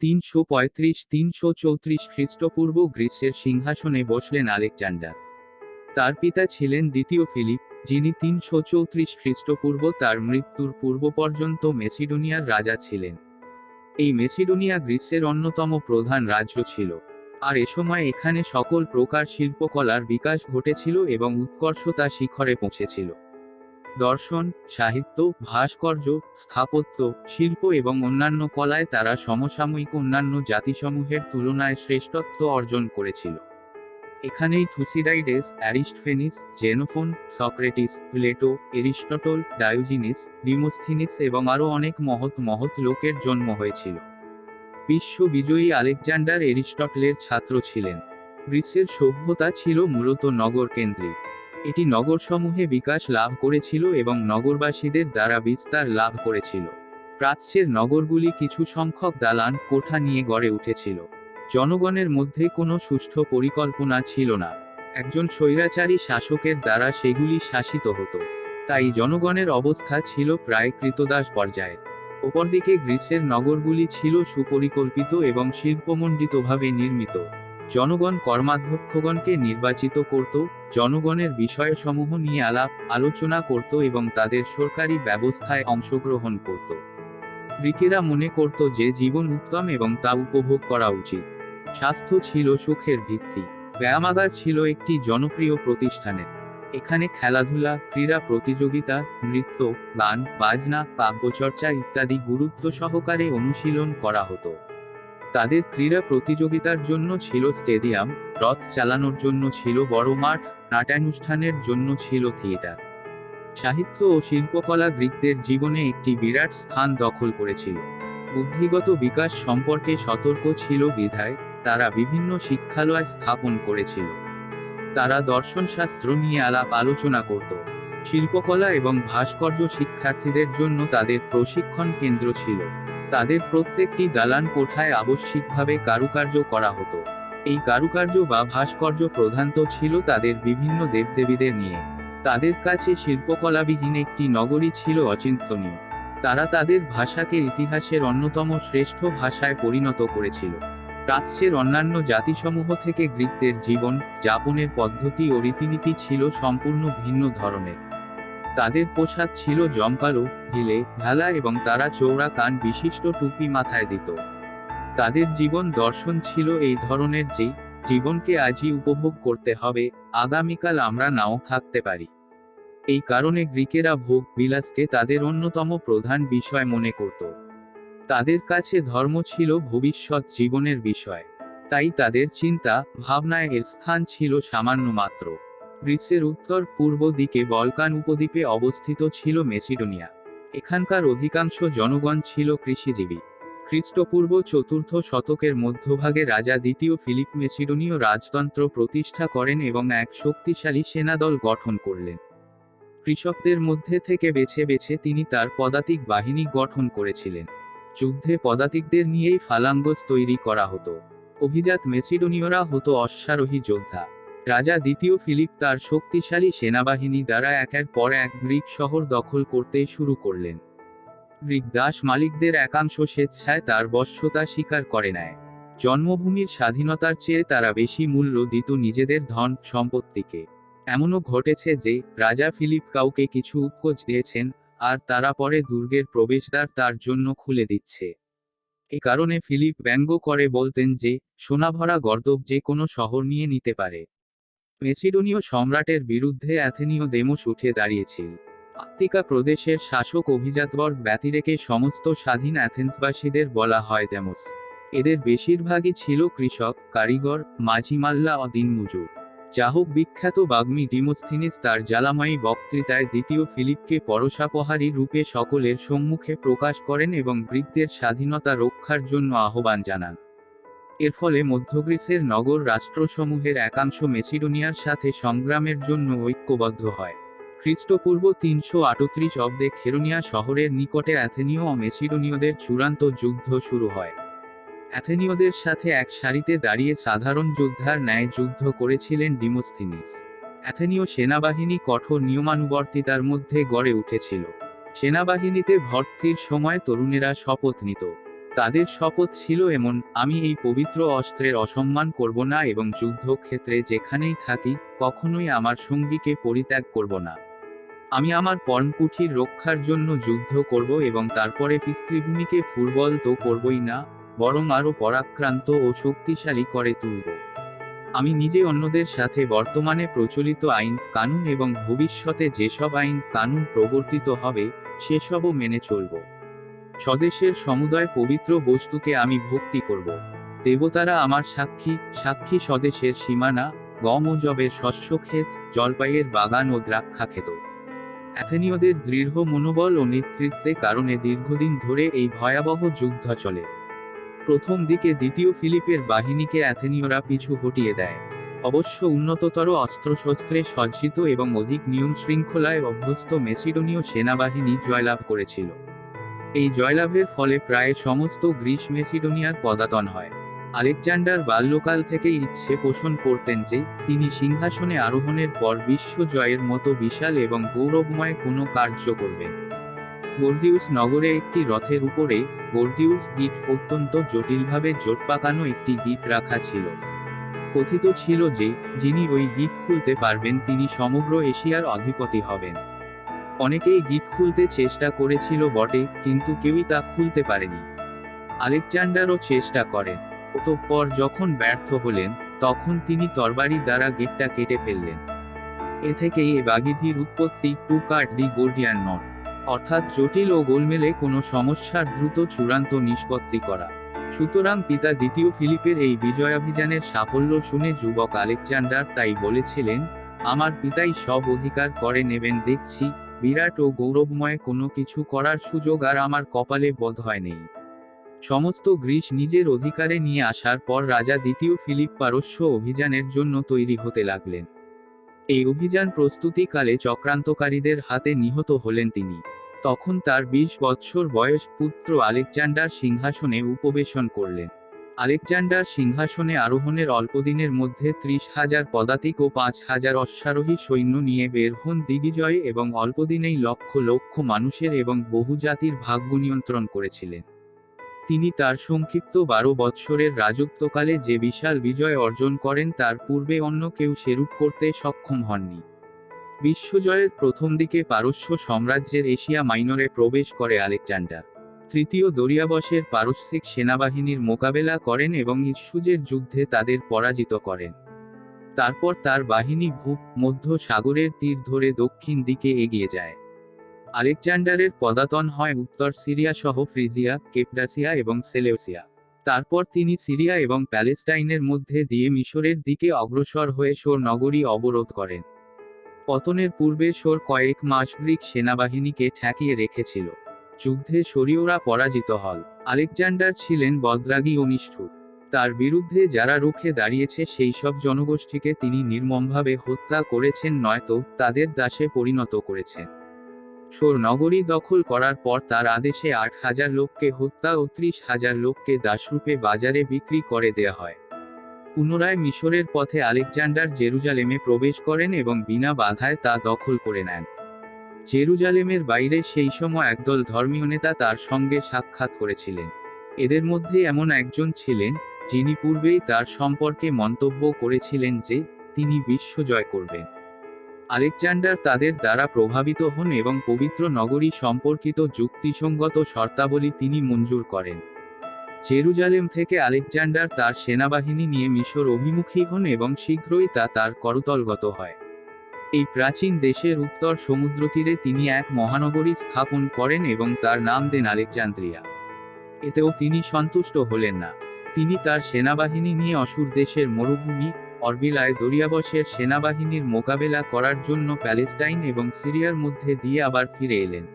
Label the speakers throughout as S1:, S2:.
S1: তিনশো পঁয়ত্রিশ, তিনশো চৌত্রিশ খ্রিস্টপূর্ব গ্রীসের সিংহাসনে বসলেন আলেকজান্ডার। তার পিতা ছিলেন দ্বিতীয় ফিলিপ, যিনি তিনশো চৌত্রিশ খ্রিস্টপূর্ব তার মৃত্যুর পূর্ব পর্যন্ত মেসিডোনিয়ার রাজা ছিলেন। এই মেসিডোনিয়া গ্রীসের অন্যতম প্রধান রাজ্য ছিল। আর এ সময় এখানে সকল প্রকার শিল্পকলার বিকাশ ঘটেছিল এবং উৎকর্ষতা শিখরে পৌঁছেছিল। দর্শন, সাহিত্য, ভাস্কর্য, স্থাপত্য, শিল্প এবং অন্যান্য কলায় তারা সমসাময়িক অন্যান্য জাতিসমূহের তুলনায় শ্রেষ্ঠত্ব অর্জন করেছিল। এখানেই Thucydides, Aristophanes, Xenophon, Socrates, Plato, Aristotle, Diogenes, Demosthenes এবং আরও অনেক মহৎ মহৎ লোকের জন্ম হয়েছিল। বিশ্ব বিজয়ী আলেকজান্ডার এরিস্টটলের ছাত্র ছিলেন। গ্রিসের সভ্যতা ছিল মূলত নগর কেন্দ্রিক এটি নগরসমূহে বিকাশ লাভ করেছিল এবং নগরবাসীদের দ্বারা বিস্তার লাভ করেছিল। প্রাচ্যের নগরগুলি কিছু সংখ্যক দালান, কোঠা নিয়ে গড়ে উঠেছিল। জনগণের মধ্যে কোনো সুষ্ঠু পরিকল্পনা ছিল না। একজন স্বৈরাচারী শাসকের দ্বারা সেগুলি শাসিত হতো। তাই জনগণের অবস্থা ছিল প্রায় কৃতদাস পর্যায়ে অপরদিকে গ্রিসের নগরগুলি ছিল সুপরিকল্পিত এবং শিল্পমণ্ডিতভাবে নির্মিত। জনগণ কর্মাধ্যক্ষগণকে নির্বাচিত করত, জনগণের বিষয়সমূহ নিয়ে আলাপ, আলোচনা করত এবং তাদের সরকারি ব্যবস্থায় অংশগ্রহণ করত। গ্রিকেরা মনে করত যে জীবন উত্তম এবং তা উপভোগ করা উচিত। স্বাস্থ্য ছিল সুখের ভিত্তি। ব্যায়ামাগার ছিল একটি জনপ্রিয় প্রতিষ্ঠানের। এখানে খেলাধুলা, ক্রীড়া প্রতিযোগিতা, নৃত্য, গান, বাজনা, কাব্যচর্চা ইত্যাদি গুরুত্ব সহকারে অনুশীলন করা হতো। তাদের ক্রীড়া প্রতিযোগিতার জন্য ছিল স্টেডিয়াম, রথ চালানোর জন্য ছিল বড় মাঠ, নাট্যানুষ্ঠানের জন্য ছিল থিয়েটার। সাহিত্য ও শিল্পকলা গ্রিকদের জীবনে একটি বিরাট স্থান দখল করেছিল। বুদ্ধিগত বিকাশ সম্পর্কে সতর্ক ছিল বিধায়, তারা বিভিন্ন শিক্ষালয় স্থাপন করেছিল। তারা দর্শনশাস্ত্র নিয়ে আলাপ আলোচনা করত। শিল্পকলা এবং ভাস্কর্য শিক্ষার্থীদের জন্য তাদের প্রশিক্ষণ কেন্দ্র ছিল। তাদের প্রত্যেকটি দালান কোঠায় আবশ্যিকভাবে কারুকার্য করা হতো। এই কারুকার্য বা ভাস্কর্য প্রধানত ছিল তাদের বিভিন্ন দেবদেবীদের নিয়ে। তাদের কাছে শিল্পকলাবিহীন একটি নগরী ছিল অচিন্তনীয়। তারা তাদের ভাষাকে ইতিহাসের অন্যতম শ্রেষ্ঠ ভাষায় পরিণত করেছিল। প্রাচ্যের অন্যান্য জাতিসমূহ থেকে গ্রিকদের জীবন, যাপনের পদ্ধতি ও রীতিনীতি ছিল সম্পূর্ণ ভিন্ন ধরনের। তাদের পোশাক ছিল জমকালো, ঢিলে, ঢালা এবং তারা চৌড়া কান বিশিষ্ট টুপি মাথায় দিত। তাদের জীবন দর্শন ছিল এই ধরনের যে, জীবনকে আজই উপভোগ করতে হবে, আগামীকাল আমরা নাও থাকতে পারি। এই কারণে গ্রিকেরা ভোগ বিলাসকে তাদের অন্যতম প্রধান বিষয় মনে করত। তাদের কাছে ধর্ম ছিল ভবিষ্যৎ জীবনের বিষয়। তাই তাদের চিন্তা, ভাবনায় এর স্থান ছিল সামান্য মাত্র। গ্রিসের উত্তর পূর্ব দিকে বলকান উপদ্বীপে অবস্থিত ছিল মেসিডোনিয়া। এখানকার অধিকাংশ জনগণ ছিল কৃষিজীবী। খ্রিস্টপূর্ব চতুর্থ শতকের মধ্যভাগে রাজা দ্বিতীয় ফিলিপ মেসিডোনীয় রাজতন্ত্র প্রতিষ্ঠা করেন এবং এক শক্তিশালী সেনাদল গঠন করলেন। কৃষকদের মধ্যে থেকে বেছে বেছে তিনি তার পদাতিক বাহিনী গঠন করেছিলেন। যুদ্ধে পদাতিকদের নিয়েই ফালাঙ্গস তৈরি করা হতো। অভিজাত মেসিডোনীয়রা হতো অশ্বারোহী যোদ্ধা। রাজা দ্বিতীয় ফিলিপ তার শক্তিশালী সেনাবাহিনী দ্বারা একের পর এক গ্রিক শহর দখল করতে শুরু করলেন। গ্রিক দাস মালিকদের একাংশ স্বেচ্ছায় তার বশ্যতা স্বীকার করে নেয়। জন্মভূমির স্বাধীনতার চেয়ে তারা বেশি মূল্য দিত নিজেদের ধন সম্পত্তিকে। এমনও ঘটেছে যে রাজা ফিলিপ কাউকে কিছু উৎকোচ দিয়েছেন, আর তারা পরে দুর্গের প্রবেশদ্বার তার জন্য খুলে দিচ্ছে। এ কারণে ফিলিপ ব্যঙ্গ করে বলতেন যে, সোনাভরা গর্দব যে কোনো শহর নিয়ে নিতে পারে। মেসিডোনীয় সম্রাটের বিরুদ্ধে অ্যাথেনীয় দেমোস উঠে দাঁড়িয়েছিল। আত্মিকা প্রদেশের শাসক অভিজাতবর্গ ব্যতিরেকে সমস্ত স্বাধীন অ্যাথেন্সবাসীদের বলা হয় দেমোস। এদের বেশিরভাগই ছিল কৃষক, কারিগর, মাঝিমাল্লা ও দিনমজুর। যাহোক বিখ্যাত বাগ্মী ডিমোস্থিনিস তার জ্বালাময়ী বক্তৃতায় দ্বিতীয় ফিলিপকে পরশাপহারী রূপে সকলের সম্মুখে প্রকাশ করেন এবং গ্রিকদের স্বাধীনতা রক্ষার জন্য আহ্বান জানান। এর ফলে মধ্যগ্রীসের নগর রাষ্ট্রসমূহের একাংশ মেসিডোনিয়ার সাথে সংগ্রামের জন্য ঐক্যবদ্ধ হয়। খ্রিস্টপূর্ব তিনশো আটত্রিশ অব্দে খেরোনিয়া শহরের নিকটে অ্যাথেনীয় ও মেসিডোনীয়দের চূড়ান্ত যুদ্ধ শুরু হয়। অ্যাথেনীয়দের সাথে এক সারিতে দাঁড়িয়ে সাধারণ যোদ্ধার ন্যায় যুদ্ধ করেছিলেন ডিমোস্থিনিস অ্যাথেনীয় সেনাবাহিনী কঠোর নিয়মানুবর্তিতার মধ্যে গড়ে উঠেছিল। সেনাবাহিনীতে ভর্তির সময় তরুণেরা শপথ নিত। তাদের শপথ ছিল এমন, আমি এই পবিত্র অস্ত্রের অসম্মান করব না এবং যুদ্ধক্ষেত্রে যেখানেই থাকি, কখনোই আমার সঙ্গীকে পরিত্যাগ করব না। আমি আমার পর্ণকুঠির রক্ষার জন্য যুদ্ধ করব এবং তারপরে পিতৃভূমিকে ফুটবল তো করবই না, বরং আরও পরাক্রান্ত ও শক্তিশালী করে তুলব। আমি নিজে অন্যদের সাথে বর্তমানে প্রচলিত আইন, কানুন এবং ভবিষ্যতে যেসব আইন, কানুন প্রবর্তিত হবে, সেসবও মেনে চলব। স্বদেশের সমুদয় পবিত্র বস্তুকে আমি ভক্তি করব। দেবতারা আমার সাক্ষী সাক্ষী স্বদেশের সীমানা, গম ও জবের শস্যক্ষেত জলপাইয়ের বাগান ও দ্রাক্ষাক্ষেত। অ্যাথেনীয়দের দৃঢ় মনোবল ও নেতৃত্বে কারণে দীর্ঘদিন ধরে এই ভয়াবহ যুদ্ধ চলে। প্রথম দিকে দ্বিতীয় ফিলিপের বাহিনীকে অ্যাথেনীয়রা পিছু হটিয়ে দেয়। অবশ্য উন্নততর অস্ত্রশস্ত্রে সজ্জিত এবং অধিক নিয়ম শৃঙ্খলায় অভ্যস্ত মেসিডোনীয় সেনাবাহিনী জয়লাভ করেছিল। এই জয়লাভের ফলে প্রায় সমস্ত গ্রিস মেসিডোনিয়ার পদাতন হয়। আলেকজান্ডার বাল্যকাল থেকেই ইচ্ছে পোষণ করতেন যে, তিনি সিংহাসনে আরোহণের পর বিশ্ব জয়ের মতো বিশাল এবং গৌরবময় কোনো কার্য করবেন। গোর্ডিউস নগরে একটি রথের উপরে, গোর্ডিউস গিট অত্যন্ত জটিলভাবে জোট পাকানো একটি গিট রাখা ছিল। কথিত ছিল যে, যিনি ওই গিট খুলতে পারবেন, তিনি সমগ্র এশিয়ার অধিপতি হবেন। অনেকেই গিট খুলতে চেষ্টা করেছিল বটে, কিন্তু কেউই তা খুলতে পারেনি। আলেকজান্ডারও চেষ্টা করেন। অতঃপর যখন ব্যর্থ হলেন, তখন তিনি তরবারি দ্বারা গেটটা কেটে ফেললেন। এ থেকেই এ বাগিধির উৎপত্তি টু কাট দি গোর্ডিয়ান নট। অর্থাৎ জটিল ও গোলমেলে কোনো সমস্যার দ্রুত চূড়ান্ত নিষ্পত্তি করা। সুতরাং পিতা দ্বিতীয় ফিলিপের এই বিজয়াভিযানের সাফল্য শুনে যুবক আলেকজান্ডার তাই বলেছিলেন, আমার পিতাই সব অধিকার করে নেবেন, দেখছি। বিরাট ও গৌরবময় কোনো কিছু করার সুযোগ আর আমার কপালে বোধ হয় নেই সমস্ত গ্রীস নিজের অধিকারে নিয়ে আসার পর রাজা দ্বিতীয় ফিলিপ পারস্য অভিযানের জন্য তৈরি হতে লাগলেন। এই অভিযান প্রস্তুতিকালে চক্রান্তকারীদের হাতে নিহত হলেন তিনি। তখন তার বিশ বৎসর বয়স পুত্র আলেকজান্ডার সিংহাসনে উপবেশন করলেন। আলেকজান্ডার সিংহাসনে আরোহণের অল্পদিনের মধ্যে ত্রিশ হাজার পদাতিক ও পাঁচ হাজার অশ্বারোহী সৈন্য নিয়ে বের হন দিগ্বিজয় এবং অল্পদিনেই লক্ষ লক্ষ মানুষের এবং বহু জাতির ভাগ্য নিয়ন্ত্রণ করেছিলেন। তিনি তার সংক্ষিপ্ত বারো বৎসরের রাজত্বকালে যে বিশাল বিজয় অর্জন করেন তার পূর্বে অন্য কেউ সেরূপ করতে সক্ষম হননি। বিশ্বজয়ের প্রথম দিকে পারস্য সাম্রাজ্যের এশিয়া মাইনরে প্রবেশ করে আলেকজান্ডার। তৃতীয় দরিয়াবশের পারস্যিক সেনাবাহিনীর মোকাবেলা করেন এবং ইস্যুজের যুদ্ধে তাদের পরাজিত করেন। তারপর তার বাহিনী ভূপ মধ্য সাগরের তীর ধরে দক্ষিণ দিকে এগিয়ে যায়। আলেকজান্ডারের পদাতন হয় উত্তর সিরিয়া সহ ফ্রিজিয়া কেপডাসিয়া এবং সেলেউসিয়া। তারপর তিনি সিরিয়া এবং প্যালেস্টাইনের মধ্যে দিয়ে মিশরের দিকে অগ্রসর হয়ে সোর নগরী অবরোধ করেন। পতনের পূর্বে সোর কয়েক মাস গ্রিক সেনাবাহিনীকে ঠেকিয়ে রেখেছিল। যুদ্ধে শরীয়রা পরাজিত হল। আলেকজান্ডার ছিলেন বদ্রাগী ও নিষ্ঠুর। তার বিরুদ্ধে যারা রুখে দাঁড়িয়েছে সেই সব জনগোষ্ঠীকে তিনি নির্মমভাবে হত্যা করেছেন, নয়তো তাদের দাসে পরিণত করেছেন। সোর নগরী দখল করার পর তার আদেশে আট হাজার লোককে হত্যা ও ত্রিশ হাজার লোককে দাসরূপে বাজারে বিক্রি করে দেয়া হয়। পুনরায় মিশরের পথে আলেকজান্ডার জেরুজালেমে প্রবেশ করেন এবং বিনা বাধায় তা দখল করে নেন। জেরুজালেমের বাইরে সেই সময় একদল ধর্মীয় নেতা তার সঙ্গে সাক্ষাৎ করেছিলেন। এদের মধ্যে এমন একজন ছিলেন, যিনি পূর্বেই তার সম্পর্কে মন্তব্য করেছিলেন যে, তিনি বিশ্ব জয় করবেন। আলেকজান্ডার তাদের দ্বারা প্রভাবিত হন এবং পবিত্র নগরী সম্পর্কিত যুক্তিসঙ্গত শর্তাবলী তিনি মঞ্জুর করেন। জেরুজালেম থেকে আলেকজান্ডার তার সেনাবাহিনী নিয়ে মিশর অভিমুখী হন এবং শীঘ্রই তা তার করতলগত হয়। এই প্রাচীন দেশের উত্তর সমুদ্র তীরে তিনি এক মহানগরী স্থাপন করেন এবং তার নাম দেন আলেকজান্দ্রিয়া। এতেও তিনি সন্তুষ্ট হলেন না। তিনি তার সেনাবাহিনী নিয়ে অসুর দেশের মরুভূমি, অরবিলায় দরিয়াবশের সেনাবাহিনীর মোকাবেলা করার জন্য প্যালেস্টাইন এবং সিরিয়ার মধ্যে দিয়ে আবার ফিরে এলেন।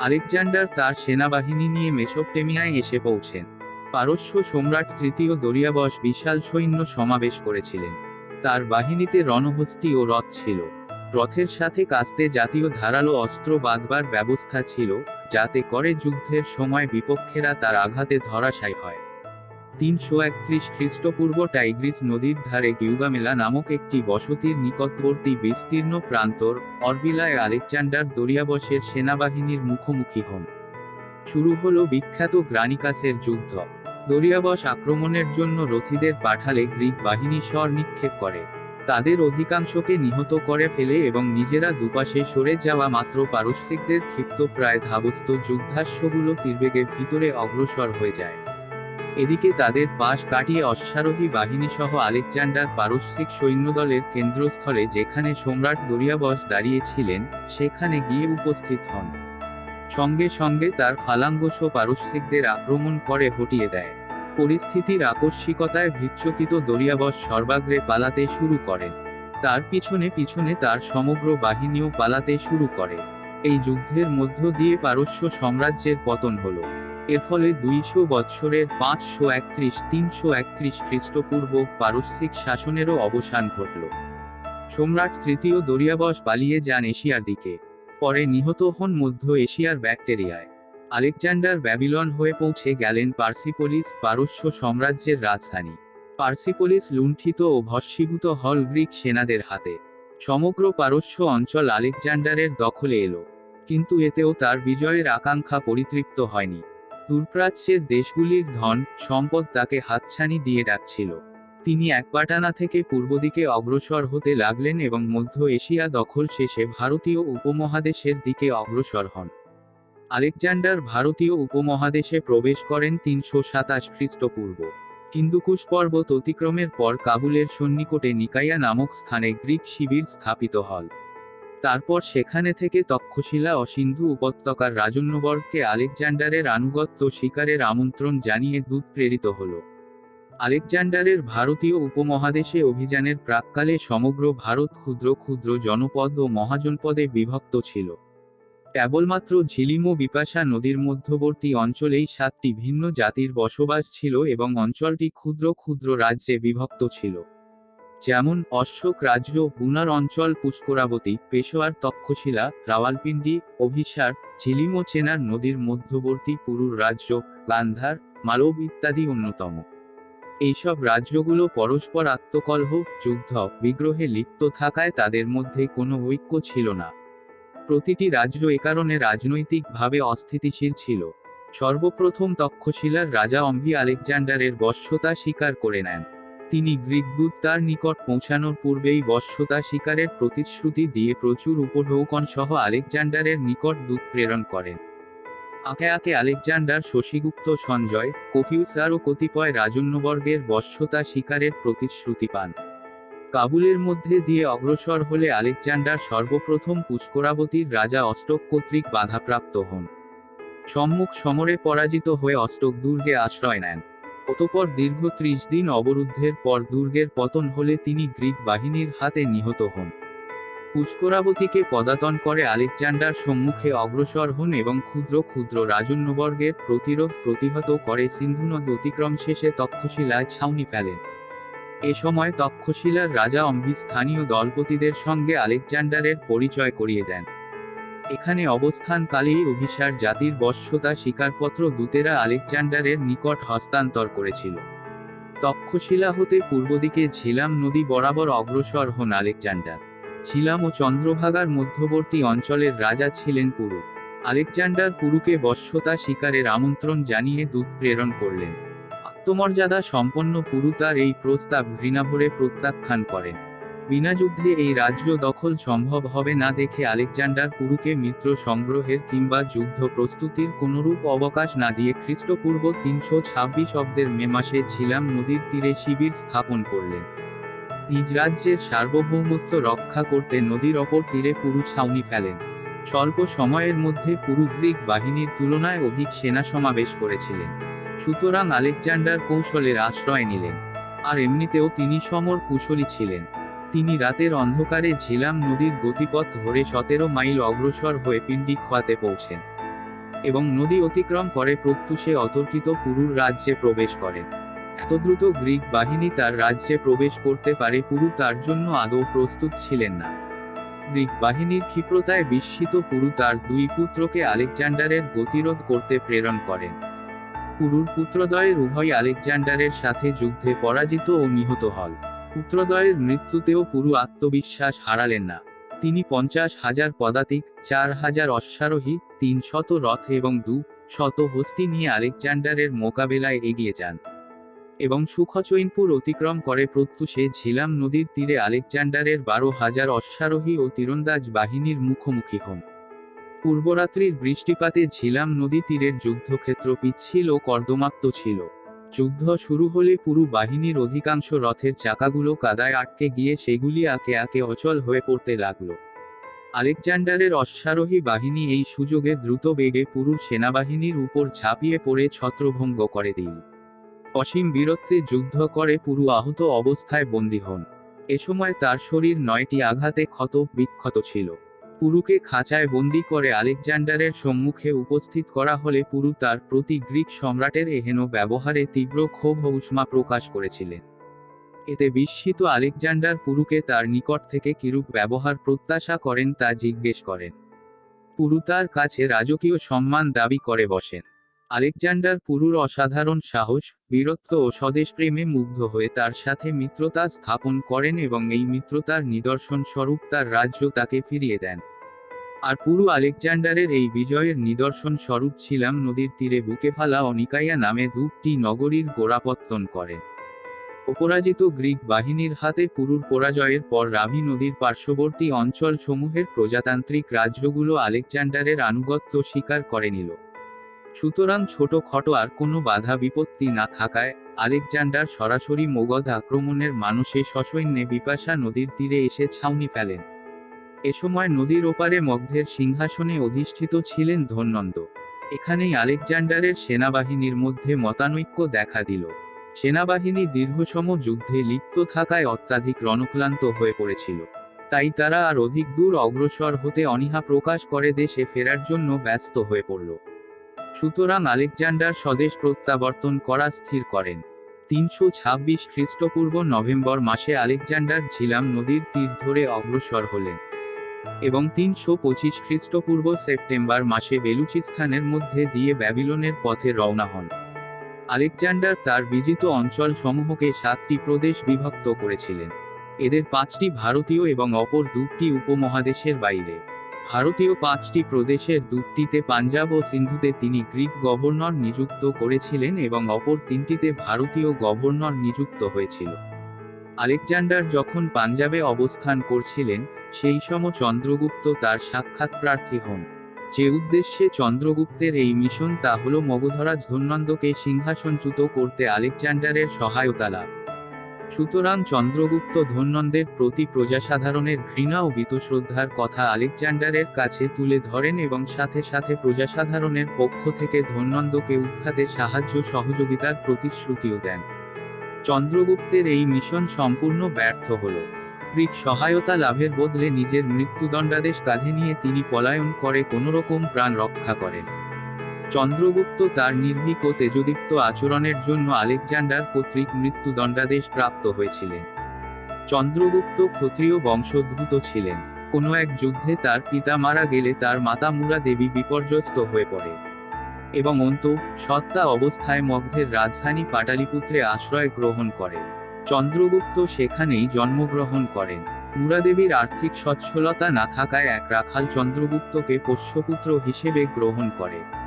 S1: আলেকজান্ডার তার সেনাবাহিনী নিয়ে মেসোপটেমিয়ায় এসে পৌঁছেন। পারস্য সম্রাট তৃতীয় দরিয়াবশ বিশাল সৈন্য সমাবেশ করেছিলেন। তার বাহিনীতে রণহস্তি ও রথ ছিল। রথের সাথে কাস্তে জাতীয় ধারালো অস্ত্র বাঁধবার ব্যবস্থা ছিল, যাতে করে যুদ্ধের সময় বিপক্ষেরা তার আঘাতে ধরাশায়ী হয়। তিনশো একত্রিশ খ্রিস্টপূর্ব টাইগ্রিস নদীর ধারে গিউগামেলা নামক একটি বসতির নিকটবর্তী বিস্তীর্ণ প্রান্তর, অরবিলায় আলেকজান্ডার দরিয়াবশের সেনাবাহিনীর মুখোমুখি হন। শুরু হলো বিখ্যাত গ্রানিকাসের যুদ্ধ। দরিয়াবশ আক্রমণের জন্য রথীদের পাঠালে গ্রিক বাহিনী স্বর নিক্ষেপ করে। তাদের অধিকাংশকে নিহত করে ফেলে এবং নিজেরা দুপাশে সরে যাওয়া মাত্র পারস্যিকদের ক্ষিপ্ত প্রায় ধাবস্ত যুদ্ধাস্যগুলো তীরবেগে ভিতরে অগ্রসর হয়ে যায়। এদিকে তাদের পাশ কাটিয়ে অশ্বারোহী বাহিনীসহ আলেকজান্ডার পারস্যিক সৈন্যদলের কেন্দ্রস্থলে যেখানে সম্রাট দরিয়াবশ দাঁড়িয়েছিলেন সেখানে গিয়ে উপস্থিত হন। সঙ্গে সঙ্গে তার ফালাঙ্গস পারস্যিকদের আক্রমণ করে হটিয়ে দেয়। পরিস্থিতির আকস্মিকতায় ভিচ্চকিত দরিয়াবশ সর্বাগ্রে পালাতে শুরু করেন তার পিছনে পিছনে তার সমগ্র বাহিনীও পালাতে শুরু করে। এই যুদ্ধের মধ্য দিয়ে পারস্য সাম্রাজ্যের পতন হল। এর ফলে দুইশো বৎসরের পাঁচশো একত্রিশ, তিনশো একত্রিশ খ্রিস্টপূর্ব পারস্যিক শাসনেরও অবসান ঘটল। সম্রাট তৃতীয় দরিয়াবশ পালিয়ে যান এশিয়ার দিকে। পরে নিহত হন মধ্য এশিয়ার ব্যাকটেরিয়ায়। আলেকজান্ডার ব্যাবিলন হয়ে পৌঁছে গেলেন পার্সিপোলিস পারস্য সাম্রাজ্যের রাজধানী। পার্সিপোলিস লুণ্ঠিত ও ভস্মীভূত হল গ্রিক সেনাদের হাতে। সমগ্র পারস্য অঞ্চল আলেকজান্ডারের দখলে এলো। কিন্তু এতেও তার বিজয়ের আকাঙ্ক্ষা পরিতৃপ্ত হয়নি। দূরপ্রাচ্যের দেশগুলির ধন, সম্পদ তাকে হাতছানি দিয়ে ডাকছিল। তিনি একপাটানা থেকে পূর্ব দিকে অগ্রসর হতে লাগলেন এবং মধ্য এশিয়া দখল শেষে ভারতীয় উপমহাদেশের দিকে অগ্রসর হন। আলেকজান্ডার ভারতীয় উপমহাদেশে প্রবেশ করেন তিনশো সাতাশ খ্রিস্টপূর্ব। হিন্দুকুশ পর্বত অতিক্রমের পর কাবুলের সন্নিকটে নিকাইয়া নামক স্থানে গ্রিক শিবির স্থাপিত হল। তারপর সেখানে থেকে তক্ষশিলা ও সিন্ধু উপত্যকার রাজন্যবর্গকে আলেকজান্ডারের আনুগত্য শিকারের আমন্ত্রণ জানিয়ে দূত প্রেরিত হল। আলেকজান্ডারের ভারতীয় উপমহাদেশে অভিযানের প্রাককালে সমগ্র ভারত ক্ষুদ্র ক্ষুদ্র জনপদ ও মহাজনপদে বিভক্ত ছিল। কেবলমাত্র ঝিলিম ও বিপাশা নদীর মধ্যবর্তী অঞ্চলেই সাতটি ভিন্ন জাতির বসবাস ছিল এবং অঞ্চলটি ক্ষুদ্র ক্ষুদ্র রাজ্যে বিভক্ত ছিল। যেমন অশোক রাজ্য, বুনার অঞ্চল, পুষ্করাবতী, পেশোয়ার, তক্ষশিলা, রাওয়ালপিন্ডি, অভিসার, ঝিলিম ও চেনার নদীর মধ্যবর্তী পুরুর রাজ্য, গান্ধার, মালব ইত্যাদি অন্যতম। এইসব রাজ্যগুলো পরস্পর আত্মকলহ, যুদ্ধ, বিগ্রহে লিপ্ত থাকায় তাদের মধ্যে কোনো ঐক্য ছিল না। প্রতিটি রাজ্য এ কারণে রাজনৈতিকভাবে অস্থিতিশীল ছিল। সর্বপ্রথম তক্ষশিলার রাজা অম্ভি আলেকজান্ডারের বশ্যতা স্বীকার করে নেন। তিনি গ্রিক দূত তার নিকট পৌঁছানোর পূর্বেই বশ্যতা স্বীকারের প্রতিশ্রুতি দিয়ে প্রচুর উপঢৌকন সহ আলেকজান্ডারের নিকট দূত প্রেরণ করেন। আকে আকে আলেকজান্ডার শশীগুপ্ত সঞ্জয়, কফিউসার ও কতিপয় রাজন্যবর্গের বশ্যতা স্বীকারের প্রতিশ্রুতি পান। কাবুলের মধ্যে দিয়ে অগ্রসর হলে আলেকজান্ডার সর্বপ্রথম পুষ্করাবতীর রাজা অষ্টক কর্তৃক বাধাপ্রাপ্ত হন। সম্মুখ সমরে পরাজিত হয়ে অষ্টক দুর্গে আশ্রয় নেন। অতপর দীর্ঘ ত্রিশ দিন অবরুদ্ধের পর দুর্গের পতন হলে তিনি গ্রিক বাহিনীর হাতে নিহত হন। পুষ্করাবতীকে পদাতন করে আলেকজান্ডার সম্মুখে অগ্রসর হন এবং ক্ষুদ্র ক্ষুদ্র রাজন্যবর্গের প্রতিরোধ প্রতিহত করে সিন্ধু নদ অতিক্রম শেষে তক্ষশিলায় ছাউনি ফেলেন। এ সময় তক্ষশিলার রাজা অম্বি স্থানীয় দলপতিদের সঙ্গে আলেকজান্ডারের পরিচয় করিয়ে দেন। এখানে অবস্থানকালেই অভিসার জাতির বশ্যতা স্বীকারপত্র দূতেরা আলেকজান্ডারের নিকট হস্তান্তর করেছিল। তক্ষশিলা হতে পূর্ব দিকে ঝিলাম নদী বরাবর অগ্রসর হন আলেকজান্ডার। ছিলাম ও চন্দ্রভাগার মধ্যবর্তী অঞ্চলের রাজা ছিলেন পুরু। আলেকজান্ডার পুরুকে বশ্যতা শিকারের আমন্ত্রণ জানিয়ে দূত প্রেরণ করলেন। আত্মমর্যাদা সম্পন্ন পুরু তার এই প্রস্তাব ঘৃণাভরে প্রত্যাখ্যান করেন। বিনা যুদ্ধে এই রাজ্য দখল সম্ভব হবে না দেখে আলেকজান্ডার পুরুকে মিত্র সংগ্রহের কিংবা যুদ্ধ প্রস্তুতির কোনরূপ অবকাশ না দিয়ে খ্রিস্টপূর্ব তিনশো ছাব্বিশ অব্দের মে মাসে ঝিলাম নদীর তীরে শিবির স্থাপন করলেন। নিজ রাজ্যের সার্বভৌমত্ব রক্ষা করতে নদীর অপর তীরে পুরু ছাউনি ফেলেন। স্বল্প সময়ের মধ্যে পুরু গ্রিক বাহিনীর তুলনায় অধিক সেনা সমাবেশ করেছিলেন। সুতরাং আলেকজান্ডার কৌশলের আশ্রয় নিলেন। আর এমনিতেও তিনি সমর কুশলী ছিলেন। তিনি রাতের অন্ধকারে ঝিলাম নদীর গতিপথ ধরে সতেরো মাইল অগ্রসর হয়ে পিণ্ডি খোয়াতে পৌঁছেন। এবং নদী অতিক্রম করে প্রত্যুষে অতর্কিত পুরুর রাজ্যে প্রবেশ করেন। এত দ্রুত গ্রিক বাহিনী তার রাজ্যে প্রবেশ করতে পারে পুরু তার জন্য আদৌ প্রস্তুত ছিলেন না। গ্রিক বাহিনীর ক্ষিপ্রতায় বিস্মিত পুরু তার দুই পুত্রকে আলেকজান্ডারের গতিরোধ করতে প্রেরণ করেন। পুরুর পুত্রদ্বয়ের উভয় আলেকজান্ডারের সাথে যুদ্ধে পরাজিত ও নিহত হল পুত্রদ্বয়ের মৃত্যুতেও পুরু আত্মবিশ্বাস হারালেন না। তিনি পঞ্চাশ হাজার পদাতিক, চার হাজার অশ্বারোহী, তিন শত রথ এবং দু শত হস্তি নিয়ে আলেকজান্ডারের মোকাবেলায় এগিয়ে যান। এবং সুখচৈনপুর অতিক্রম করে প্রত্যুষে ঝিলাম নদীর তীরে আলেকজান্ডারের বারো হাজার অশ্বারোহী ও তীরন্দাজ বাহিনীর মুখোমুখি হন। পূর্বরাত্রির বৃষ্টিপাতে ঝিলাম নদী তীরের যুদ্ধক্ষেত্র পিচ্ছিল ও কর্দমাক্ত ছিল। যুদ্ধ শুরু হলে পুরু বাহিনীর অধিকাংশ রথের চাকাগুলো কাদায় আটকে গিয়ে সেগুলি আকে আকে অচল হয়ে পড়তে লাগল। আলেকজান্ডারের অশ্বারোহী বাহিনী এই সুযোগে দ্রুত বেগে পুরুর সেনাবাহিনীর উপর ঝাঁপিয়ে পড়ে ছত্রভঙ্গ করে দিল। অসীম বীরত্বে যুদ্ধ করে পুরু আহত অবস্থায় বন্দী হন। এ সময় তার শরীর নয়টি আঘাতে ক্ষত, বিক্ষত ছিল। পুরুকে খাঁচায় বন্দি করে আলেকজান্ডারের সম্মুখে উপস্থিত করা হলে পুরু তার প্রতি গ্রিক সম্রাটের এহেন ব্যবহারে তীব্র ক্ষোভ উষ্মা প্রকাশ করেছিলেন। এতে বিস্মিত আলেকজান্ডার পুরুকে তার নিকট থেকে কিরূপ ব্যবহার প্রত্যাশা করেন তা জিজ্ঞেস করেন। পুরু তার কাছে রাজকীয় সম্মান দাবি করে বসেন। আলেকজান্ডার পুরুর অসাধারণ সাহস, বীরত্ব ও স্বদেশপ্রেমে মুগ্ধ হয়ে তার সাথে মিত্রতা স্থাপন করেন এবং এই মিত্রতার নিদর্শন স্বরূপ তার রাজ্য তাকে ফিরিয়ে দেন। আর পুরু আলেকজান্ডারের এই বিজয়ের নিদর্শন স্বরূপ ছিলাম নদীর তীরে বুকে ফালা অনিকাইয়া নামে দুটি নগরীর গোড়াপত্তন করেন অপরাজিত গ্রিক বাহিনীর হাতে পুরুর পরাজয়ের পর রাভি নদীর পার্শ্ববর্তী অঞ্চল সমূহের প্রজাতান্ত্রিক রাজ্যগুলো আলেকজান্ডারের আনুগত্য স্বীকার করে নিল। সুতরাং ছোটখাটো আর কোনো বাধা বিপত্তি না থাকায় আলেকজান্ডার সরাসরি মোগধ আক্রমণের মানুষে সসৈন্যে বিপাশা নদীর তীরে এসে ছাউনি ফেলেন। এ সময় নদীর ওপারে মগ্ধের সিংহাসনে অধিষ্ঠিত ছিলেন ধন্যন্দ এখানেই আলেকজান্ডারের সেনাবাহিনীর মধ্যে মতানৈক্য দেখা দিল। সেনাবাহিনী দীর্ঘসম যুদ্ধে লিপ্ত থাকায় অত্যাধিক রণক্লান্ত হয়ে পড়েছিল। তাই তারা আর অধিক দূর অগ্রসর হতে অনীহা প্রকাশ করে দেশে ফেরার জন্য ব্যস্ত হয়ে পড়ল। সুতরাং আলেকজান্ডার স্বদেশ প্রত্যাবর্তন করা স্থির করেন। তিনশো ছাব্বিশ খ্রিস্টপূর্ব নভেম্বর মাসে আলেকজান্ডার ঝিলাম নদীর তীর ধরে অগ্রসর হলেন এবং তিনশো পঁচিশ খ্রিস্টপূর্ব সেপ্টেম্বর মাসে বেলুচিস্তানের মধ্যে দিয়ে ব্যাবিলনের পথে রওনা হন। আলেকজান্ডার তার বিজিত অঞ্চল সমূহকে সাতটি প্রদেশ বিভক্ত করেছিলেন। এদের পাঁচটি ভারতীয় এবং অপর দুটি উপমহাদেশের বাইরে। ভারতীয় পাঁচটি প্রদেশের দুটিতে পাঞ্জাব ও সিন্ধুতে তিনি গ্রিক গভর্নর নিযুক্ত করেছিলেন এবং অপর তিনটিতে ভারতীয় গভর্নর নিযুক্ত হয়েছিল। আলেকজান্ডার যখন পাঞ্জাবে অবস্থান করছিলেন, সেই সময় চন্দ্রগুপ্ত তার সাক্ষাৎ প্রার্থী হন। যে উদ্দেশ্যে চন্দ্রগুপ্তের এই মিশন তা হল মগধরাজ ধন্যন্দকে সিংহাসনচ্যুত করতে আলেকজান্ডারের সহায়তা লাভ। সুতরাং চন্দ্রগুপ্ত ধন্যন্দের প্রতি প্রজাসাধারণের ঘৃণা ও বিতশ্রদ্ধার কথা আলেকজান্ডারের কাছে তুলে ধরেন এবং সাথে সাথে প্রজাসাধারণের পক্ষ থেকে ধন্যন্দকে উৎখাতে সাহায্য সহযোগিতার প্রতিশ্রুতিও দেন। চন্দ্রগুপ্তের এই মিশন সম্পূর্ণ ব্যর্থ হল। গ্রিক সহায়তা লাভের বদলে নিজের মৃত্যুদণ্ডাদেশ কাঁধে নিয়ে তিনি পলায়ন করে কোনোরকম প্রাণ রক্ষা করেন। চন্দ্রগুপ্ত তার নির্ভীক ও তেজদীপ্ত আচরণের জন্য আলেকজান্ডার কর্তৃক মৃত্যুদণ্ডাদেশ প্রাপ্ত হয়েছিলেন। চন্দ্রগুপ্ত ক্ষত্রিয় বংশোদ্ভূত ছিলেন। কোনো এক যুদ্ধে তার পিতা মারা গেলে তার মাতা মুরা দেবী বিপর্যস্ত হয়ে পড়ে। এবং অন্ত সত্তা অবস্থায় মগ্ধের রাজধানী পাটালিপুত্রে আশ্রয় গ্রহণ করে। চন্দ্রগুপ্ত সেখানেই জন্মগ্রহণ করেন। মুরাদেবীর আর্থিক সচ্ছলতা না থাকায় এক রাখাল চন্দ্রগুপ্তকে পোষ্যপুত্র হিসেবে গ্রহণ করে।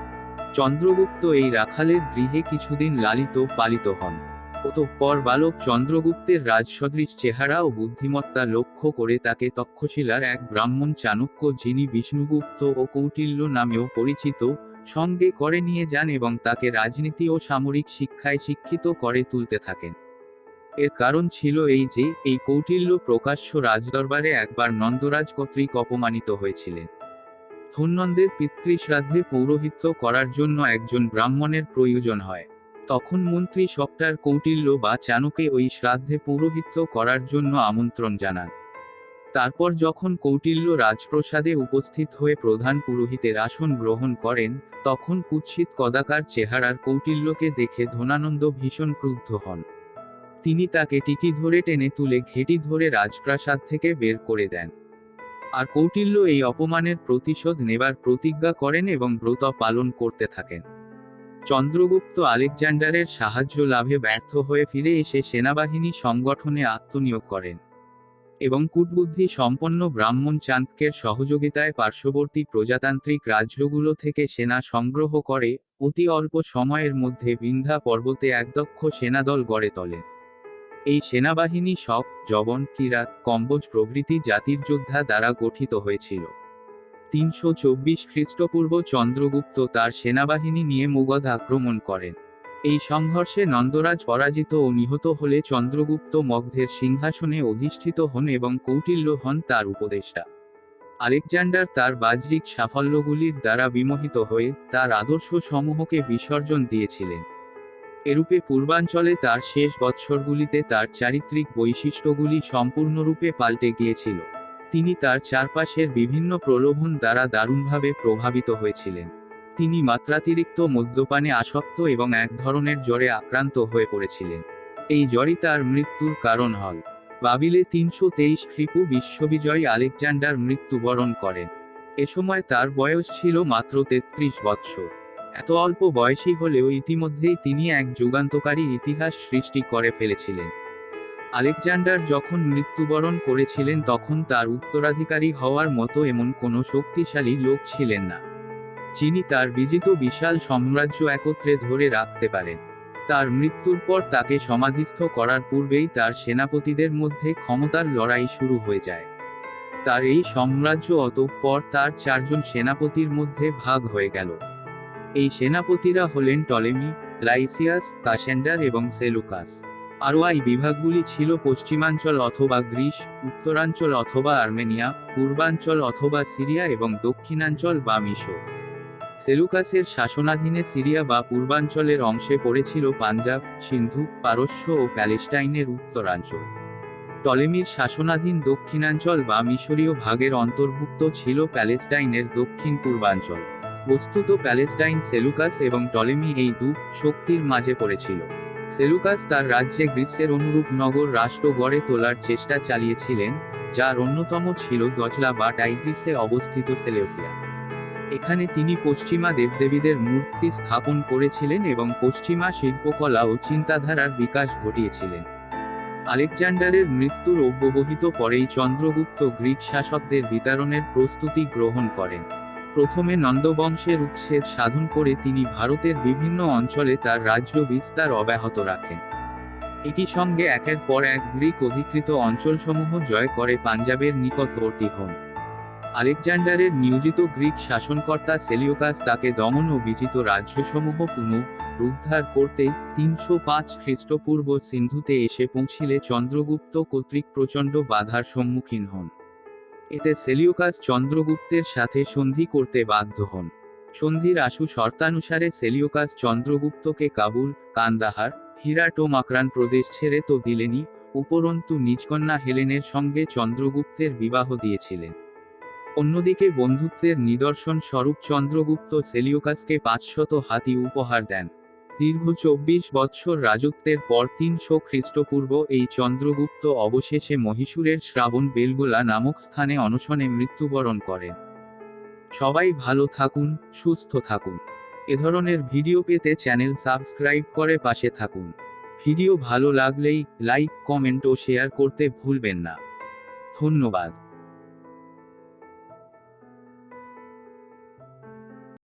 S1: চন্দ্রগুপ্ত এই রাখালের গৃহে কিছুদিন লালিত, পালিত হন। অতঃপর বালক চন্দ্রগুপ্তের রাজসদৃশ চেহারা ও বুদ্ধিমত্তা লক্ষ্য করে তাকে তক্ষশিলার এক ব্রাহ্মণ চাণক্য যিনি বিষ্ণুগুপ্ত ও কৌটিল্য নামেও পরিচিত, সঙ্গে করে নিয়ে যান এবং তাকে রাজনীতি ও সামরিক শিক্ষায় শিক্ষিত করে তুলতে থাকেন। এর কারণ ছিল এই যে, এই কৌটিল্য প্রকাশ্য রাজদরবারে একবার নন্দরাজ কর্তৃক অপমানিত হয়েছিলেন। ধন্যন্দের পিতৃশ্রাদ্ধে পৌরোহিত্য করার জন্য একজন ব্রাহ্মণের প্রয়োজন হয়। তখন মন্ত্রী সপ্তার কৌটিল্য বা চাণকে ওই শ্রাদ্ধে পৌরোহিত্য করার জন্য আমন্ত্রণ জানান। তারপর যখন কৌটিল্য রাজপ্রসাদে উপস্থিত হয়ে প্রধান পুরোহিতের আসন গ্রহণ করেন, তখন কুৎসিত কদাকার চেহারার কৌটিল্যকে দেখে ধনানন্দ ভীষণ ক্রুদ্ধ হন। তিনি তাকে টিকি ধরে টেনে তুলে ঘেটি ধরে রাজপ্রাসাদ থেকে বের করে দেন। আর কৌটিল্য এই অপমানের প্রতিশোধ নেবার প্রতিজ্ঞা করেন এবং ব্রত পালন করতে থাকেন। চন্দ্রগুপ্ত আলেকজান্ডারের সাহায্য লাভে ব্যর্থ হয়ে ফিরে এসে সেনাবাহিনী সংগঠনে আত্মনিয়োগ করেন এবং কূটবুদ্ধি সম্পন্ন ব্রাহ্মণ চাণক্যের সহযোগিতায় পার্শ্ববর্তী প্রজাতান্ত্রিক রাজ্যগুলো থেকে সেনা সংগ্রহ করে অতি অল্প সময়ের মধ্যে বিন্ধ্যা পর্বতে একদক্ষ সেনাদল গড়ে তোলেন এই সেনাবাহিনী শক জবন, কিরাত, কম্বোজ প্রভৃতি জাতির যোদ্ধা দ্বারা গঠিত হয়েছিল। তিনশো চব্বিশ খ্রিস্টপূর্ব চন্দ্রগুপ্ত তার সেনাবাহিনী নিয়ে মুগধ আক্রমণ করেন। এই সংঘর্ষে নন্দরাজ পরাজিত ও নিহত হলে চন্দ্রগুপ্ত মগ্ধের সিংহাসনে অধিষ্ঠিত হন এবং কৌটিল্য হন তার উপদেষ্টা। আলেকজান্ডার তার বাহ্যিক সাফল্যগুলির দ্বারা বিমোহিত হয়ে তার আদর্শ সমূহকে বিসর্জন দিয়েছিলেন। এরূপে পূর্বাঞ্চলে তার শেষ বৎসরগুলিতে তার চারিত্রিক বৈশিষ্ট্যগুলি সম্পূর্ণরূপে পাল্টে গিয়েছিল। তিনি তার চারপাশের বিভিন্ন প্রলোভন দ্বারা দারুণভাবে প্রভাবিত হয়েছিলেন। তিনি মাত্রাতিরিক্ত মদ্যপানে আসক্ত এবং এক ধরনের জ্বরে আক্রান্ত হয়ে পড়েছিলেন। এই জ্বরই তার মৃত্যুর কারণ হল। বাবিলে তিনশো তেইশ খ্রিপু বিশ্ববিজয়ী আলেকজান্ডার মৃত্যুবরণ করেন। এ সময় তার বয়স ছিল মাত্র তেত্রিশ বৎসর। এত অল্প বয়সী হলেও ইতিমধ্যেই তিনি এক যুগান্তকারী ইতিহাস সৃষ্টি করে ফেলেছিলেন। আলেকজান্ডার যখন মৃত্যুবরণ করেছিলেন তখন তার উত্তরাধিকারী হওয়ার মতো এমন কোনো শক্তিশালী লোক ছিলেন না। যিনি তার বিজিত বিশাল সাম্রাজ্য একত্রে ধরে রাখতে পারেন। তার মৃত্যুর পর তাকে সমাধিস্থ করার পূর্বেই তার সেনাপতিদের মধ্যে ক্ষমতার লড়াই শুরু হয়ে যায়। তার এই সাম্রাজ্য অতঃপর তার চারজন সেনাপতির মধ্যে ভাগ হয়ে গেল। এই সেনাপতিরা হলেন টলেমি, লাইসিয়াস, কাসেন্ডার এবং সেলুকাস। আরও এই বিভাগগুলি ছিল পশ্চিমাঞ্চল অথবা গ্রিস, উত্তরাঞ্চল অথবা আর্মেনিয়া, পূর্বাঞ্চল অথবা সিরিয়া এবং দক্ষিণাঞ্চল বা মিশর। সেলুকাসের শাসনাধীনে সিরিয়া বা পূর্বাঞ্চলের অংশে পড়েছিল পাঞ্জাব, সিন্ধু, পারস্য ও প্যালেস্টাইনের উত্তরাঞ্চল। টলেমির শাসনাধীন দক্ষিণাঞ্চল বা মিশরীয় ভাগের অন্তর্ভুক্ত ছিল প্যালেস্টাইনের দক্ষিণ পূর্বাঞ্চল বস্তুত প্যালেস্টাইন সেলুকাস এবং টলেমি এই দু শক্তির মাঝে পড়েছিল। সেলুকাস তার রাজ্যে গ্রীষ্মের অনুরূপ নগর রাষ্ট্র গড়ে তোলার চেষ্টা চালিয়েছিলেন, যার অন্যতম ছিল দজলা বা টাইগ্রিসে অবস্থিত সেলেউসিয়া এখানে তিনি পশ্চিমা দেবদেবীদের মূর্তি স্থাপন করেছিলেন এবং পশ্চিমা শিল্পকলা ও চিন্তাধারার বিকাশ ঘটিয়েছিলেন। আলেকজান্ডারের মৃত্যুর অব্যবহিত পরেই চন্দ্রগুপ্ত গ্রিক শাসকদের বিতরণের প্রস্তুতি গ্রহণ করেন। প্রথমে নন্দবংশের উচ্ছেদ সাধন করে তিনি ভারতের বিভিন্ন অঞ্চলে তার রাজ্য বিস্তার অব্যাহত রাখেন। একই সঙ্গে একের পর এক গ্রিক অধিকৃত অঞ্চলসমূহ জয় করে পাঞ্জাবের নিকটবর্তী হন। আলেকজান্ডারের নিয়োজিত গ্রিক শাসনকর্তা সেলিওকাস তাকে দমন ও বিজিত রাজ্যসমূহ পুনঃ উদ্ধার করতে তিনশো পাঁচ খ্রিস্টপূর্ব সিন্ধুতে এসে পৌঁছিলে চন্দ্রগুপ্ত কর্তৃক প্রচণ্ড বাধার সম্মুখীন হন। এতে সেলিওকাস চন্দ্রগুপ্তের সাথে সন্ধি করতে বাধ্য হন। সন্ধির আশু শর্তানুসারে সেলিওকাস চন্দ্রগুপ্তকে কাবুল, কান্দাহার হিরাট ও মাকরান প্রদেশ ছেড়ে তো দিলেনি উপরন্তু নিজকন্যা হেলেনের সঙ্গে চন্দ্রগুপ্তের বিবাহ দিয়েছিলেন। অন্যদিকে বন্ধুত্বের নিদর্শন স্বরূপ চন্দ্রগুপ্ত সেলিওকাসকে পাঁচশত হাতি উপহার দেন। দীর্ঘ চব্বিশ বৎসর রাজত্বের পর তিনশো খ্রিস্টপূর্ব এই চন্দ্রগুপ্ত অবশেষে মহীশূরের শ্রাবণ বেলগোলা নামক স্থানে অনশনে মৃত্যুবরণ করেন। সবাই ভালো থাকুন, সুস্থ থাকুন। এ ধরনের ভিডিও পেতে চ্যানেল সাবস্ক্রাইব করে পাশে থাকুন। ভিডিও ভালো লাগলেই লাইক, কমেন্ট ও শেয়ার করতে ভুলবেন না। ধন্যবাদ।